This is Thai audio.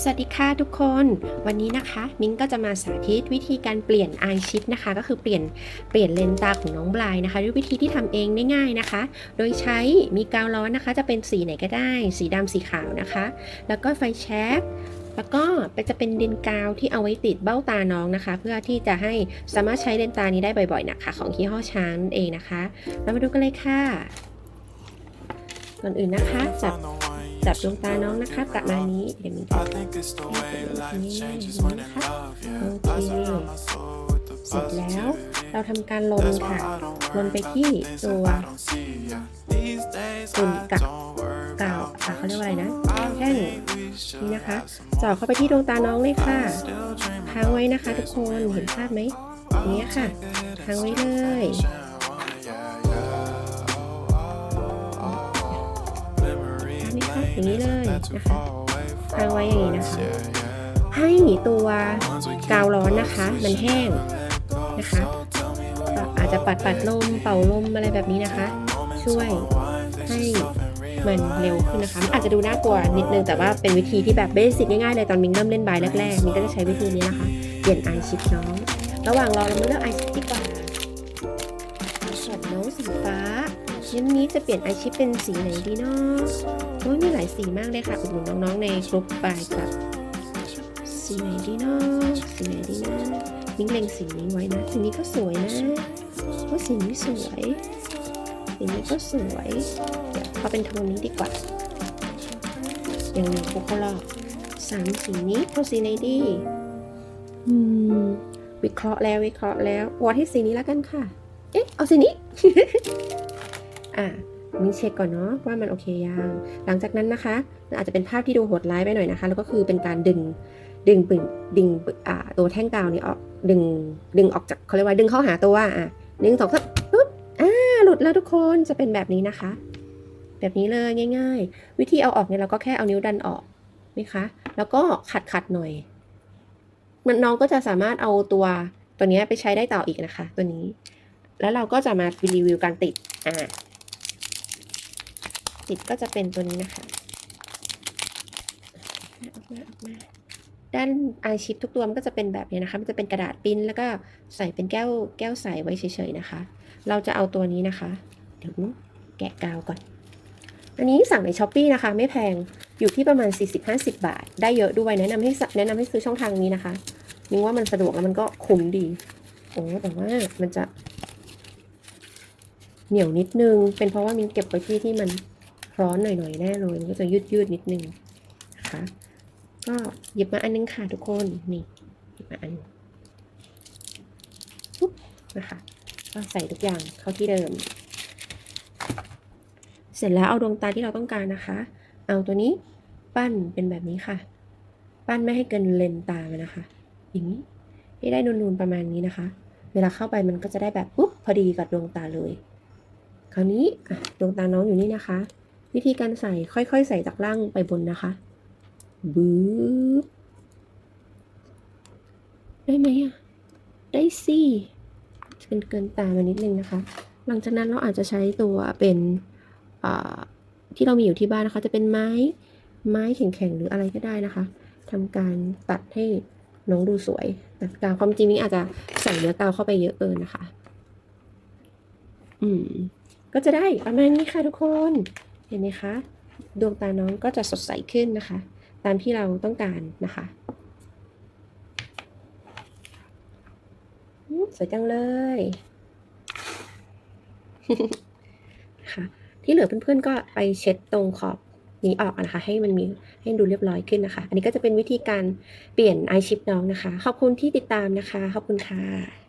สวัสดีค่ะทุกคน วันนี้นะคะ มิ้งก็จะมาสาธิตวิธีการเปลี่ยน eye chip นะคะ ก็คือเปลี่ยนเปลี่ยนเลนส์ตาของน้องบลายนะคะ ด้วยวิธีที่ทำเองได้ง่ายนะคะ โดยใช้มีกาวร้อนนะคะ จะเป็นสีไหนก็ได้ สีดำสีขาวนะคะ แล้วก็ไฟแช็กแล้วก็จะเป็นเลนกาวที่เอาไว้ติดเบ้าตาน้องนะคะ เพื่อที่จะให้สามารถใช้เลนตานี้ได้บ่อยๆนะคะ ของยี่ห้อช้างนั่นเองนะคะเรามาดูกันเลยค่ะก่อนอื่นนะคะจับ จับดวงตาน้องนะคะประมาณนี้เดี๋ยวมิ้งจะ I think it's the way life changes when in love, yeah. โอเค I surround my soul with the เสร็จแล้ว positivity. เราทำการลน That's ค่ะ why I don't ลน worry ไป about ที่ things ตัว that I don't see, yeah. These days ฝุ่น I กับ don't worry กาว about อะเขาเรียกว่าอะไรนะ I แท่ง think we นี่ should นะคะ have some เจาะเข้าไปที่ดวงตาน้องเลยค่ะ more. Still dreaming ค้างไว้นะคะ ทุกคนเห็นภาพไหมอย่างนี้ยค่ะค้างไว้เลย นี้ค่ะอย่างนี้เลย that's too นะคะ far away ค้างไว้อย่างนี้นะคะ yeah, yeah. ให้ตัวกาวร้อนนะคะ มันแห้งนะคะก็อาจจะปัดปัดลมเป่าลมอะไรแบบนี้นะคะ ช่วยให้มันเร็วขึ้นนะคะมันอาจจะดูน่ากลัวนิดนึงแต่ว่าเป็นวิธีที่แบบเบสิกง่ายๆเลยตอนมิงเริ่มเล่นบายแรกๆมิงก็จะใช้วิธีนี้นะคะเปลี่ยนไอชิปน้อง ระหว่างรอเรามาเลือกไอชิปดีกว่า ชิ้นนี้จะเปลี่ยนไอชิปเป็นสีไหนดีเนาะโอ้ยมีหลายสีมากเลยค่ะอุดหนุนน้องๆในกลุ่มบายครับสีไหนดีเนาะสีไหนดีนะมิ้งเล็งสีนี้ไว้นะสีนี้ก็สวยนะว่าสีนี้สวยสีนี้ก็สวยเดี๋ยวเอาเป็นโทนนี้ดีกว่าอย่างหนึ่งพวกเขาลอกสามสีนี้เอาสีไหนดีอืมวิเคราะห์แล้ววิเคราะห์แล้ววอดให้สีนี้แล้วกันค่ะ เอ๊ะ เอาสีนี้ อะมิงเช็คก่อนเนาะว่ามันโอเคยัง หลังจากนั้นนะคะอาจจะเป็นภาพที่ดูโหดร้ายไปหน่อยนะคะ แล้วก็คือเป็นการดึงดึงปึ่งดึงปึงอ่าตัวแท่งกาวนี้ออกดึงดึงออกจากเขาเรียกว่าดึงเข้าหาตัวอะหนึ่งสองสามปุ๊บอ่าหลุดแล้วทุกคนจะเป็นแบบนี้นะคะ แบบนี้เลยง่าย ๆ วิธีเอาออกเนี่ยเราก็แค่เอานิ้วดันออกไหมคะ แล้วก็ขัดขัดหน่อย มันน้องก็จะสามารถเอาตัวตัวนี้ไปใช้ได้ต่ออีกนะคะ ตัวนี้ แล้วเราก็จะมารีวิวการติดอ่า ติดก็จะเป็นตัวนี้นะคะออกมาออกมาด้านไอชิปทุกตัวมันก็จะเป็นแบบนี้นะคะ มันจะเป็นกระดาษปิ้นแล้วก็ใส่เป็นแก้วแก้วใสไว้เฉยๆนะคะ เราจะเอาตัวนี้นะคะ เดี๋ยวแกะกาวก่อน อันนี้สั่งในช้อปปีนะคะ ไม่แพง อยู่ที่ประมาณ 40-50 บาท ได้เยอะด้วย แนะนำให้สแนะนำให้ซื้อช่องทางนี้นะคะมิงว่ามันสะดวกแล้วมันก็คุ้มดี โอ้แต่ว่ามันจะเหนียวนิดนึง เป็นเพราะว่ามิงเก็บไว้ที่ที่มัน ร้อนหน่อยๆแน่เลยมันก็จะยืดยืดๆนิดนึงนะคะก็หยิบมาอันนึงค่ะทุกคนนี่หยิบมาอันปุ๊บนะคะก็ใส่ทุกอย่างเข้าที่เดิม เสร็จแล้วเอาดวงตาที่เราต้องการนะคะ เอาตัวนี้ปั้นเป็นแบบนี้ค่ะ ปั้นไม่ให้เกินเลนตามันนะคะอย่างนี้ให้ได้นูนๆประมาณนี้นะคะ เวลาเข้าไปมันก็จะได้แบบปุ๊บพอดีกับดวงตาเลย คราวนี้ดวงตาน้องอยู่นี่นะคะ วิธีการใส่ค่อยๆ ใส่จากล่างไปบนนะคะบึ๊บได้ไหมอะ ได้สิเกินเกินตามานิดนึงนะคะ หลังจากนั้นเราอาจจะใช้ตัวเป็นที่เรามีอยู่ที่บ้านนะคะ จะเป็นไม้ไม้แข็งๆหรืออะไรก็ได้นะคะทำการตัดให้น้องดูสวยตัดกาวความจริงนี้อาจจะใส่เนื้อกาวเข้าไปเยอะเกินนะคะ อืม ก็จะได้ประมาณนี้ค่ะทุกคน ห็นไหมคะ ดวงตาน้องก็จะสดใสขึ้นนะคะ ตามที่เราต้องการนะคะสวยจังเลยค่ะที่เหลือเพื่อนๆก็ไปเช็ดตรงขอบนี้ออกนะคะ ให้มันมีให้ดูเรียบร้อยขึ้นนะคะ อันนี้ก็จะเป็นวิธีการเปลี่ยนไอชิปน้องนะคะ ขอบคุณที่ติดตามนะคะ ขอบคุณค่ะ